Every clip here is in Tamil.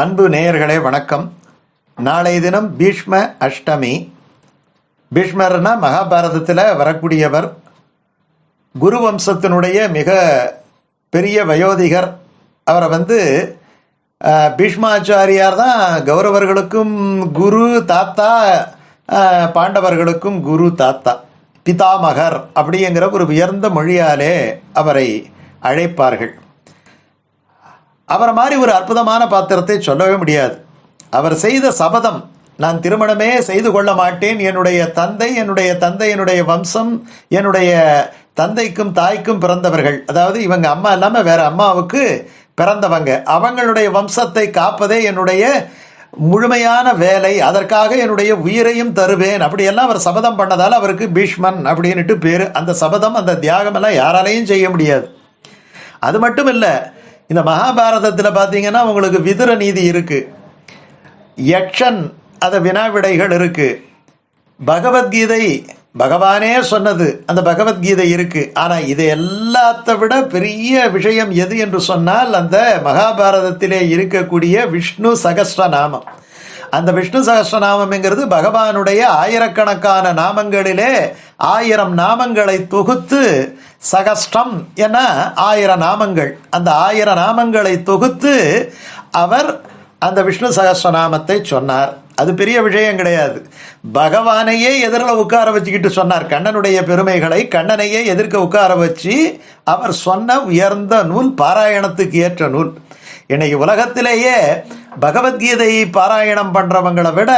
அன்பு நேயர்களே வணக்கம். நாளைய தினம் பீஷ்ம அஷ்டமி. பீஷ்மர்னா மகாபாரதத்தில் வரக்கூடியவர். குரு வம்சத்தினுடைய மிக பெரிய வயோதிகர். அவரை வந்து பீஷ்மாச்சாரியார் தான் கௌரவர்களுக்கும் குரு தாத்தா பாண்டவர்களுக்கும் குரு தாத்தா பிதாமகர் அப்படிங்கிற ஒரு உயர்ந்த மொழியாலே அவரை அழைப்பார்கள். அவரை மாதிரி ஒரு அற்புதமான பாத்திரத்தை சொல்லவே முடியாது. அவர் செய்த சபதம் நான் திருமணமே செய்து கொள்ள மாட்டேன். என்னுடைய தந்தை என்னுடைய தந்தை என்னுடைய வம்சம் என்னுடைய தந்தைக்கும் தாய்க்கும் பிறந்தவர்கள். அதாவது இவங்க அம்மா இல்லாமல் வேற அம்மாவுக்கு பிறந்தவங்க. அவங்களுடைய வம்சத்தை காப்பதே என்னுடைய முழுமையான வேலை. அதற்காக என்னுடைய உயிரையும் தருவேன். அப்படியெல்லாம் அவர் சபதம் பண்ணதால் அவருக்கு பீஷ்மன் அப்படின்னுட்டு பேர். அந்த சபதம் அந்த தியாகமெல்லாம் யாராலையும் செய்ய முடியாது. அது மட்டும் இல்லை இந்த மகாபாரதத்தில் பார்த்தீங்கன்னா உங்களுக்கு விதுர நீதி இருக்குது யக்ஷன் அதை வினாவிடைகள் இருக்குது பகவத்கீதை பகவானே சொன்னது அந்த பகவத்கீதை இருக்குது ஆனால் இது எல்லாத்த விட பெரிய விஷயம் எது என்று சொன்னால் அந்த மகாபாரதத்திலே இருக்கக்கூடிய விஷ்ணு சகஸ்ரநாமம். அந்த விஷ்ணு சகஸ்ரநாமம்ங்கிறது பகவானுடைய ஆயிரக்கணக்கான நாமங்களிலே ஆயிரம் நாமங்களை தொகுத்து சகஸ்டம் என ஆயிரம் நாமங்கள். அந்த ஆயிரம் நாமங்களை தொகுத்து அவர் அந்த விஷ்ணு சகஸ்ரநாமத்தை சொன்னார். அது பெரிய விஷயம் கிடையாது. பகவானையே எதிரில் உட்கார வச்சுக்கிட்டு சொன்னார். கண்ணனுடைய பெருமைகளை கண்ணனையே எதிர்க்க உட்கார வச்சு அவர் சொன்ன உயர்ந்த நூல் பாராயணத்துக்கு ஏற்ற நூல். இன்னைக்கு உலகத்திலேயே பகவத்கீதையை பாராயணம் பண்ணுறவங்களை விட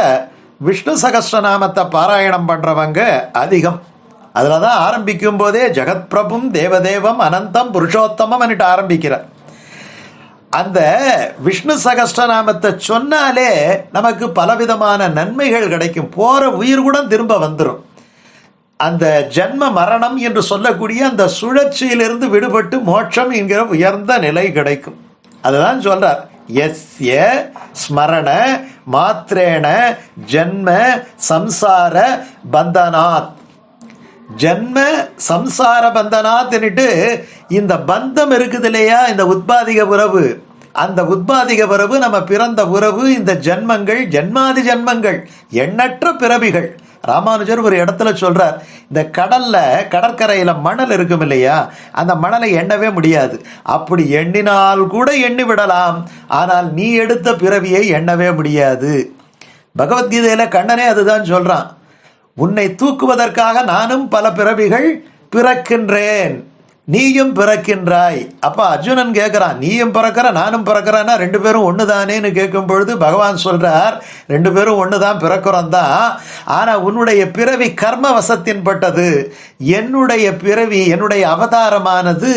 விஷ்ணு சகஸ்ரநாமத்தை பாராயணம் பண்ணுறவங்க அதிகம். அதில் தான் ஆரம்பிக்கும் போதே ஜெகத் பிரபும் தேவதேவம் அனந்தம் புருஷோத்தமம் ஆரம்பிக்கிறார். அந்த விஷ்ணு சகஸ்ரநாமத்தை சொன்னாலே நமக்கு பலவிதமான நன்மைகள் கிடைக்கும். போகிற உயிர் கூட திரும்ப வந்துடும் அந்த ஜென்ம மரணம் என்று சொல்லக்கூடிய அந்த சுழற்சியிலிருந்து விடுபட்டு மோட்சம் என்கிற உயர்ந்த நிலை கிடைக்கும். அதுதான் சொல்றார். எஸ்ய ஸ்மரண மாத்திரேன ஜென்ம சம்சார பந்தனாத். ஜென்ம சம்சார பந்தனாத்னுட்டு இந்த பந்தம் இருக்குது இல்லையா? இந்த உத்பாதிக உறவு. அந்த உத்பாதிக உறவு நம்ம பிறந்த உறவு இந்த ஜென்மங்கள் ஜென்மாதி ஜென்மங்கள் எண்ணற்ற பிறவிகள். ராமானுஜர் ஒரு இடத்துல சொல்கிறார் இந்த கடலில் கடற்கரையில் மணல் இருக்கும் இல்லையா? அந்த மணலை எண்ணவே முடியாது. அப்படி எண்ணினால் கூட எண்ணி விடலாம். ஆனால் நீ எடுத்த பிறவியை எண்ணவே முடியாது. பகவத்கீதையில் கண்ணனே அதுதான் சொல்கிறான் உன்னை தூக்குவதற்காக நானும் பல பிறவிகள் பிறக்கின்றேன். நீயும் பிறக்கின்றாய். அப்ப அர்ஜுனன் கேட்குறான் நீயும் பிறக்கிற நானும் பிறக்கிறேன்னா ரெண்டு பேரும் ஒன்று தானேன்னு கேட்கும் பொழுது பகவான் சொல்றார் ரெண்டு பேரும் ஒன்று தான் பிறக்கிறோம் தான். ஆனால் உன்னுடைய பிறவி கர்ம வசத்தின் பட்டது என்னுடைய பிறவி என்னுடைய அவதாரமானது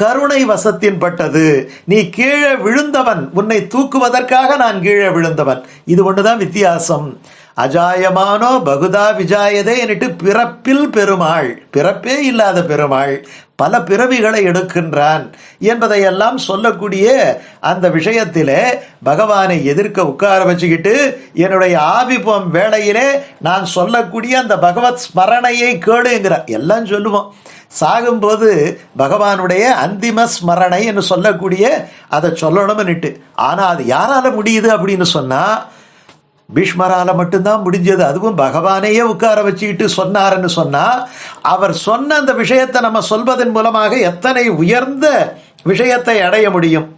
கருணை வசத்தின் பட்டது நீ கீழே விழுந்தவன் உன்னை தூக்குவதற்காக நான் கீழே விழுந்தவன். இது ஒண்ணுதான் வித்தியாசம். அஜாயமானோ பகுதா விஜாயதே என்னிட்டு பிறப்பில் பெருமாள். பிறப்பே இல்லாத பெருமாள். பல பிறவிகளை எடுக்கின்றான் என்பதையெல்லாம் சொல்லக்கூடிய அந்த விஷயத்திலே பகவானை எதிர்க்க உட்கார வச்சுக்கிட்டு என்னுடைய ஆபிபம் வேளையிலே நான் சொல்லக்கூடிய அந்த பகவத் ஸ்மரணையை கேளுங்கிற எல்லாம் சொல்லுவோம். சாகும்போது பகவானுடைய அந்திம ஸ்மரணை என்று சொல்லக்கூடிய அதை சொல்லணும்னுட்டு. ஆனால் அது யாரால் முடியுது அப்படின்னு சொன்னால் பீஷ்மரால மட்டும்தான் முடிஞ்சது. அதுவும் பகவானையே உட்கார வச்சுக்கிட்டு சொன்னார்ன்னு சொன்னால் அவர் சொன்ன அந்த விஷயத்தை நம்ம சொல்வதன் மூலமாக எத்தனை உயர்ந்த விஷயத்தை அடைய முடியும்?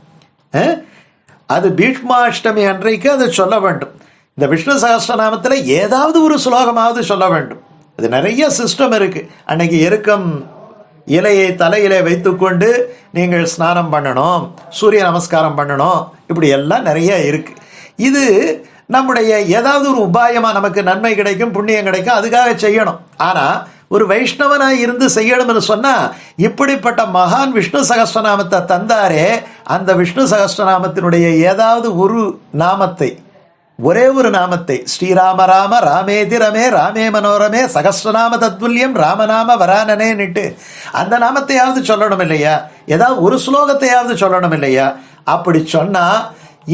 அது பீஷ்மாஷ்டமி அன்றைக்கு அதை சொல்ல வேண்டும். இந்த விஷ்ணு சகஸ்ரநாமத்தில் ஏதாவது ஒரு ஸ்லோகமாவது சொல்ல வேண்டும். அது நிறைய சிஸ்டம் இருக்குது அன்னைக்கு எருக்கம் இலையை தலையிலே வைத்துக்கொண்டு நீங்கள் ஸ்நானம் பண்ணணும் சூரிய நமஸ்காரம் பண்ணணும் இப்படி எல்லாம் நிறைய இருக்குது இது நம்முடைய ஏதாவது ஒரு உபாயமாக நமக்கு நன்மை கிடைக்கும் புண்ணியம் கிடைக்கும் அதுக்காக செய்யணும். ஆனால் ஒரு வைஷ்ணவனாக இருந்து செய்யணும்னு சொன்னால் இப்படிப்பட்ட மகான் விஷ்ணு சகஸ்ரநாமத்தை தந்தாரே அந்த விஷ்ணு சகஸ்ரநாமத்தினுடைய ஏதாவது ஒரு நாமத்தை ஒரே ஒரு நாமத்தை ஸ்ரீராம ராம ராமேதி ரமே ராமே மனோரமே சகஸ்ரநாம தத்துல்யம் ராமநாம வரானனேன்னுட்டு அந்த நாமத்தையாவது சொல்லணும் இல்லையா ஏதாவது ஒரு ஸ்லோகத்தையாவது சொல்லணும் இல்லையா அப்படி சொன்னால்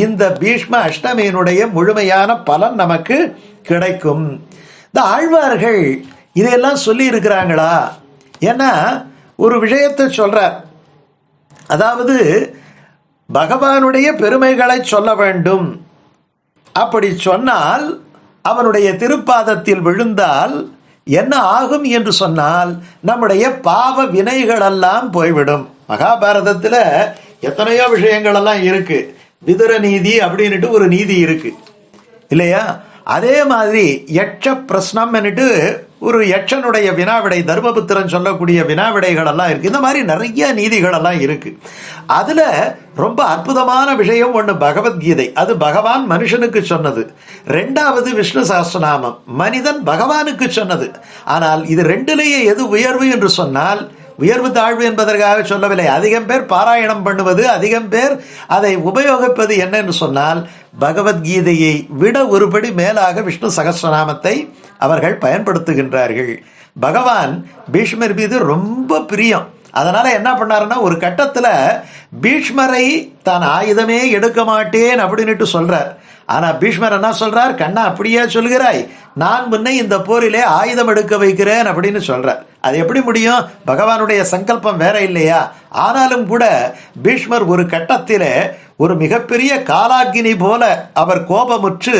இந்த பீஷ்ம அஷ்டமியினுடைய முழுமையான பலன் நமக்கு கிடைக்கும். இந்த ஆழ்வார்கள் இதையெல்லாம் சொல்லி இருக்கிறாங்களா ஏன்னா ஒரு விஷயத்தை சொல்றார். அதாவது பகவானுடைய பெருமைகளை சொல்ல வேண்டும். அப்படி சொன்னால் அவனுடைய திருப்பாதத்தில் விழுந்தால் என்ன ஆகும் என்று சொன்னால் நம்முடைய பாவ வினைகளெல்லாம் போய்விடும். மகாபாரதத்தில் எத்தனையோ விஷயங்களெல்லாம் இருக்குது விதுர நீதி அப்படின்ட்டு ஒரு நீதி இருக்கு. இல்லையா? அதே மாதிரி யட்ச பிரஸ்னம்னுட்டு ஒரு யட்சனுடைய வினாவிடை தர்மபுத்திரன் சொல்லக்கூடிய வினாவிடைகளெல்லாம் இருக்குது இந்த மாதிரி நிறைய நீதிகளெல்லாம் இருக்குது அதில் ரொம்ப அற்புதமான விஷயம் ஒன்று பகவத்கீதை. அது பகவான் மனுஷனுக்கு சொன்னது. ரெண்டாவது விஷ்ணு சாஸ்திரநாமம். மனிதன் பகவானுக்கு சொன்னது. ஆனால் இது ரெண்டுலேயே எது உயர்வு என்று சொன்னால் உயர்வு தாழ்வு என்பதற்காக சொல்லவில்லை. அதிகம் பேர் பாராயணம் பண்ணுவது அதிகம் பேர் அதை உபயோகிப்பது என்ன சொன்னால் பகவத்கீதையை விட ஒருபடி மேலாக விஷ்ணு சகஸ்ரநாமத்தை அவர்கள் பயன்படுத்துகின்றார்கள். பகவான் பீஷ்மர் மீது ரொம்ப பிரியம். அதனால் என்ன பண்ணாருன்னா ஒரு கட்டத்தில் பீஷ்மரை தான் ஆயுதமே எடுக்க மாட்டேன் அப்படின்னுட்டு சொல்கிறார் ஆனால் பீஷ்மர் என்ன சொல்கிறார் கண்ணா அப்படியே சொல்கிறாய் நான் முன்னை இந்த போரிலே ஆயுதம் எடுக்க வைக்கிறேன் அப்படின்னு சொல்கிறார் அது எப்படி முடியும்? பகவானுடைய சங்கல்பம் வேற இல்லையா? ஆனாலும் கூட பீஷ்மர் ஒரு கட்டத்தில் ஒரு மிகப்பெரிய காலாக்கினி போல அவர் கோபமுற்று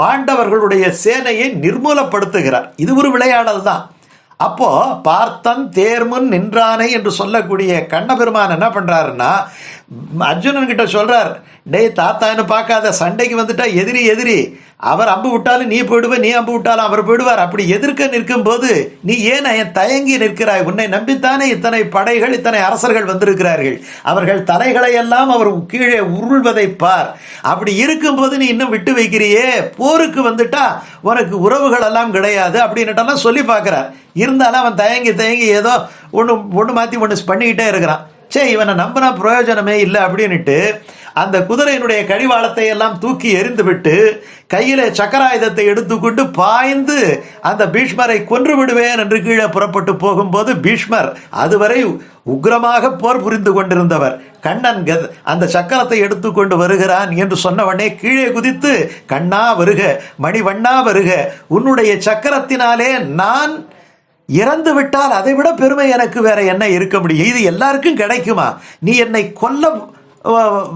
பாண்டவர்களுடைய சேனையை நிர்மூலப்படுத்துகிறார். இது ஒரு விளையாடல் தான் அப்போ பார்த்தன் தேர்முன் நின்றானே என்று சொல்லக்கூடிய கண்ணபெருமான் என்ன பண்றாருன்னா அர்ஜுனன் கிட்ட சொல்றார் டேய் தாத்தான்னு பார்க்காத? சண்டைக்கு வந்துட்டா எதிரி எதிரி. அவர் அம்பு விட்டாலும் நீ போயிடுவே நீ அம்பு விட்டாலும் அவர் போயிடுவார். அப்படி எதிர்க்க நிற்கும் போது நீ ஏன் என் தயங்கி நிற்கிறாய்? உன்னை நம்பித்தானே இத்தனை படைகள் இத்தனை அரசர்கள் வந்திருக்கிறார்கள். அவர்கள் தலைகளை எல்லாம் அவர் கீழே உருள்வதை பார். அப்படி இருக்கும்போது நீ இன்னும் விட்டு வைக்கிறியே? போருக்கு வந்துட்டா உனக்கு உறவுகள் எல்லாம் கிடையாது அப்படின்னுட்டெல்லாம் சொல்லி பார்க்குறார். இருந்தாலும் அவன் தயங்கி தயங்கி ஏதோ ஒன்று ஒன்று மாற்றி ஒன்று பண்ணிக்கிட்டே இருக்கிறான். சே இவனை நம்பினா பிரயோஜனமே இல்லை அப்படின்னுட்டு அந்த குதிரையினுடைய கடிவாளத்தை எல்லாம் தூக்கி எறிந்துவிட்டு கையில் சக்கராயுதத்தை எடுத்துக்கொண்டு பாய்ந்து அந்த பீஷ்மரை கொன்று விடுவேன் என்று கீழே புறப்பட்டு போகும்போது பீஷ்மர் அதுவரை உக்ரமாக போர் புரிந்து கொண்டிருந்தவர். கண்ணன் கத- அந்த சக்கரத்தை எடுத்துக்கொண்டு வருகிறான் என்று சொன்னவனே கீழே குதித்து கண்ணா வருக மணிவண்ணா வருக. உன்னுடைய சக்கரத்தினாலே நான் இறந்து விட்டால் அதை விட பெருமை எனக்கு வேற என்ன இருக்க முடியும்? இது எல்லாருக்கும் கிடைக்குமா? நீ என்னை கொல்ல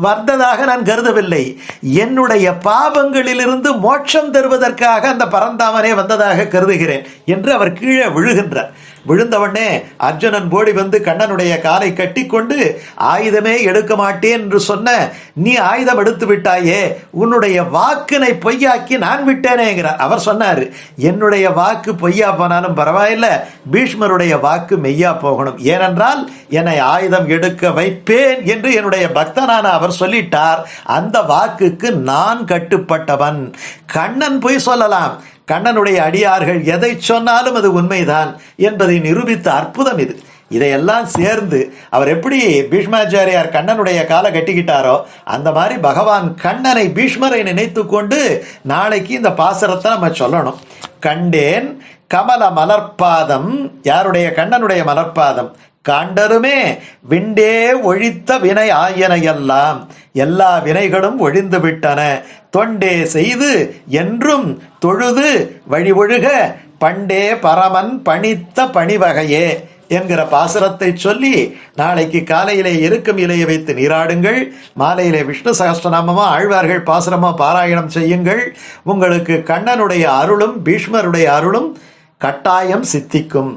வந்ததாக நான் கருதவில்லை. என்னுடைய பாவங்களிலிருந்து மோட்சம் தருவதற்காக அந்த பரந்தாமனே வந்ததாக கருதுகிறேன் என்று அவர் கீழே விழுகின்றார். விழுந்தவனே அர்ஜுனன் ஓடி வந்து கண்ணனுடைய காலை கட்டிக்கொண்டு ஆயுதமே எடுக்க மாட்டேன் என்று சொன்ன நீ ஆயுதம் எடுத்து விட்டாயே உன்னுடைய வாக்கினை பொய்யாக்கி நான் விட்டேனேங்கிறார் அவர் சொன்னார் என்னுடைய வாக்கு பொய்யா போனாலும் பரவாயில்ல பீஷ்மருடைய வாக்கு மெய்யா போகணும். ஏனென்றால் என்னை ஆயுதம் எடுக்க வைப்பேன் என்று என்னுடைய பக்தனான அவர் சொல்லிட்டார். அந்த வாக்குக்கு நான் கட்டுப்பட்டவன். கண்ணன் பொய் சொல்லலாம். கண்ணனுடைய அடியார்கள் எதை சொன்னாலும் அது உண்மைதான் என்பதை நிரூபித்த அற்புதம் இது. இதையெல்லாம் சேர்ந்து அவர் எப்படி பீஷ்மாச்சாரியார் கண்ணனுடைய காலை கட்டிக்கிட்டாரோ அந்த மாதிரி பகவான் கண்ணனை பீஷ்மரை நினைத்து கொண்டு நாளைக்கு இந்த பாசரத்தை நம்ம சொல்லணும். கண்டேன் கமல மலர்பாதம். யாருடைய கண்ணனுடைய மலர்பாதம்? காண்டருமே. விண்டே ஒழித்த வினை ஆயனையெல்லாம் எல்லா வினைகளும் ஒழிந்து விட்டன தொண்டே செய்து என்றும் தொழுது வழிவொழுக பண்டே பரமன் பணித்த பணிவகையே என்கிற பாசுரத்தை சொல்லி நாளைக்கு காலையிலே இருக்கும் இலையை வைத்து நீராடுங்கள். மாலையிலே விஷ்ணு சகஸ்ரநாமமா ஆழ்வார்கள் பாசுரமா பாராயணம் செய்யுங்கள். உங்களுக்கு கண்ணனுடைய அருளும் பீஷ்மருடைய அருளும் கட்டாயம் சித்திக்கும்.